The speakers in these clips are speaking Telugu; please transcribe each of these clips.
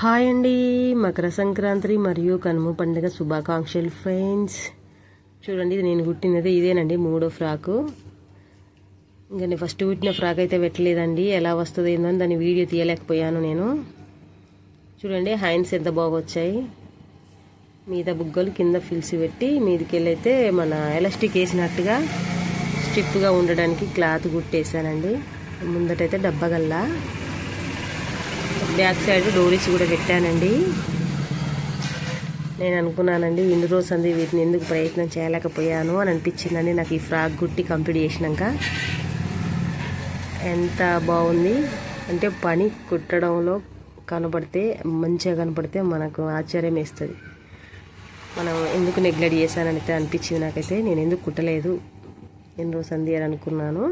హాయ్ అండి. మకర సంక్రాంతి మరియు కనుమ పండుగ శుభాకాంక్షలు ఫ్రెండ్స్ చూడండి ఇది నేను కుట్టినది ఇదేనండి మూడో ఫ్రాకు. ఇంకా నేను ఫస్ట్ కుట్టిన ఫ్రాక్ అయితే పెట్టలేదండి. ఎలా వస్తుంది ఏందో అని దాని వీడియో తీయలేకపోయాను నేను. చూడండి హ్యాండ్స్ ఎంత బాగా వచ్చాయి మీద బుగ్గలు కింద ఫిల్సి పెట్టి మీదకి మన ఎలాస్టిక్ వేసినట్టుగా స్టిప్గా ఉండడానికి క్లాత్ కుట్టేసానండి ముందటైతే డబ్బగల్లా. బ్యాక్ సైడ్ డోరీస్ కూడా పెట్టానండి. నేను అనుకున్నానండి ఇన్ని రోజు అంది వీటిని ఎందుకు ప్రయత్నం చేయలేకపోయాను అని అనిపించిందండి నాకు ఈ ఫ్రాక్ గుట్టి కంప్లీట్ చేసినాక. ఎంత బాగుంది. అంటే పని కుట్టడంలో కనబడితే మంచిగా కనపడితే మనకు ఆశ్చర్యం వేస్తుంది. మనం ఎందుకు నెగ్లెక్ట్ చేశానైతే అయితే అనిపించింది నాకైతే. నేను ఎందుకు కుట్టలేదు ఎన్ని రోజు అంది అని అనుకున్నాను.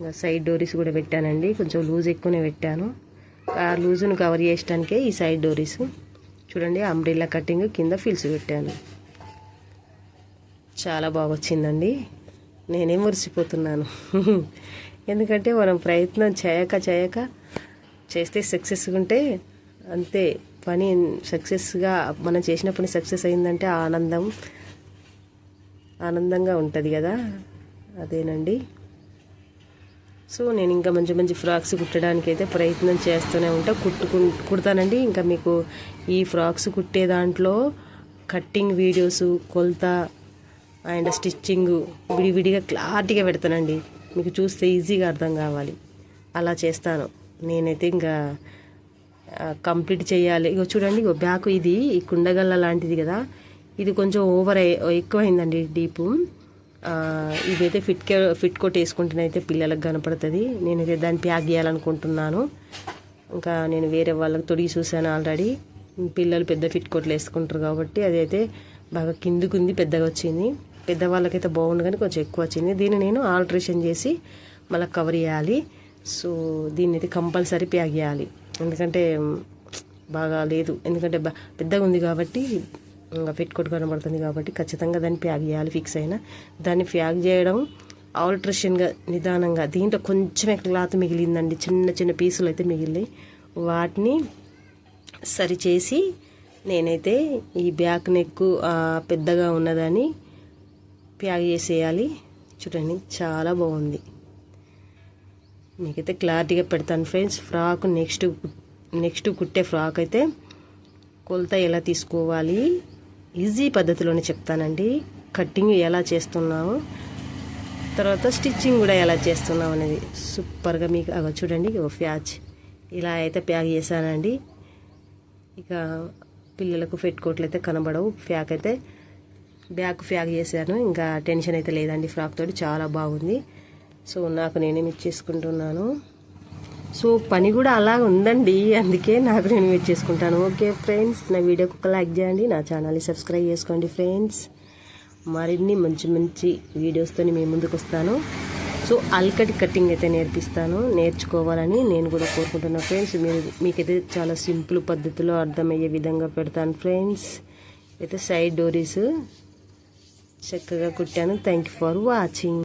ఇంకా సైడ్ డోరీస్ కూడా పెట్టానండి. కొంచెం లూజ్ ఎక్కువనే పెట్టాను. ఆ లూజును కవర్ చేయడానికే ఈ సైడ్ డోరీస్ చూడండి అంబ్రిల్లా కటింగ్ కింద ఫిల్స్ పెట్టాను. చాలా బాగా వచ్చిందండి నేనే మురిసిపోతున్నాను. ఎందుకంటే మనం ప్రయత్నం చేయక చేయక చేస్తే సక్సెస్ ఉంటే అంతే. పని సక్సెస్గా మనం చేసిన పని సక్సెస్ అయిందంటే ఆనందం ఆనందంగా ఉంటుంది కదా. అదేనండి. సో నేను ఇంకా మంచి మంచి ఫ్రాక్స్ కుట్టడానికి అయితే ప్రయత్నం చేస్తూనే ఉంటా. కుట్టుకు కుడతానండి. ఇంకా మీకు ఈ ఫ్రాక్స్ కుట్టే దాంట్లో కట్టింగ్ వీడియోస్ కొలత అండ్ స్టిచ్చింగ్ విడివిడిగా క్లారిటీగా పెడతానండి. మీకు చూస్తే ఈజీగా అర్థం కావాలి. అలా చేస్తాను. నేనైతే ఇంకా కంప్లీట్ చేయాలి. ఇగో చూడండి ఇగో బ్యాక్ ఇది ఈ కుండగల్ల లాంటిది కదా. ఇది కొంచెం ఓవర్ ఎక్కువైందండి డీపు. ఇదైతే ఫిట్ ఫిట్ కోట్ వేసుకుంటేనైతే పిల్లలకు కనపడుతుంది. నేనైతే దాన్ని ప్యాక్ చేయాలనుకుంటున్నాను. ఇంకా నేను వేరే వాళ్ళకి తొడిగి చూశాను ఆల్రెడీ. పిల్లలు పెద్ద ఫిట్ కోట్లు వేసుకుంటారు కాబట్టి అదైతే బాగా కిందికి ఉంది పెద్దగా వచ్చింది. పెద్దవాళ్ళకైతే బాగుంది కానీ కొంచెం ఎక్కువ వచ్చింది. దీన్ని నేను ఆల్ట్రేషన్ చేసి మళ్ళీ కవర్ చేయాలి. సో దీన్ని అయితే కంపల్సరీ ప్యాక్ చేయాలి. ఎందుకంటే బాగా లేదు. ఎందుకంటే పెద్దగా ఉంది కాబట్టి ఇంకా పెట్టుకోటి కనబడుతుంది కాబట్టి ఖచ్చితంగా దాన్ని ప్యాక్ చేయాలి ఫిక్స్ అయినా. దాన్ని ప్యాక్ చేయడం ఆల్ట్రేషన్గా నిదానంగా దీంట్లో కొంచెమే క్లాత్ మిగిలిందండి చిన్న చిన్న పీసులు అయితే మిగిలినాయి. వాటిని సరిచేసి నేనైతే ఈ బ్యాక్ నెక్ పెద్దగా ఉన్నదని ప్యాక్ చేసేయాలి. చూడండి చాలా బాగుంది. మీకైతే క్లారిటీగా పెడతాను ఫ్రెండ్స్ ఫ్రాక్ నెక్స్ట్ నెక్స్ట్ కుట్టే ఫ్రాక్ అయితే కొలత ఎలా తీసుకోవాలి? ఈజీ పద్ధతిలోనే చెప్తానండి. కట్టింగ్ ఎలా చేస్తున్నాము తర్వాత స్టిచ్చింగ్ కూడా ఎలా చేస్తున్నాం అనేది సూపర్గా మీకు అగ చూడండి ఓ ప్యాచ్. ఇలా అయితే ప్యాక్ చేశానండి. ఇక పిల్లలకు పెట్టుకోట్లు అయితే కనబడవు. ఫ్యాక్ అయితే బ్యాక్ ప్యాక్ చేశాను. ఇంకా టెన్షన్ అయితే లేదండి ఫ్రాక్ తోటి. చాలా బాగుంది. సో నాకు నేనే చేసుకుంటున్నాను సో పని కూడా అలా ఉందండి. అందుకే నాకు నేను వెయిట్ చేసుకుంటాను. ఓకే ఫ్రెండ్స్ నా వీడియోకి ఒక లైక్ చేయండి. నా ఛానల్ని సబ్స్క్రైబ్ చేసుకోండి ఫ్రెండ్స్ మరిన్ని మంచి మంచి వీడియోస్తో మేము ముందుకు వస్తాను. సో అల్కటి కటింగ్ అయితే నేర్పిస్తాను. నేర్చుకోవాలని నేను కూడా కోరుకుంటున్నాను ఫ్రెండ్స్ మీరు మీకైతే చాలా సింపుల్ పద్ధతిలో అర్థమయ్యే విధంగా పెడతాను ఫ్రెండ్స్ అయితే సైడ్ డోరీస్ చక్కగా కుట్టాను. Thank for watching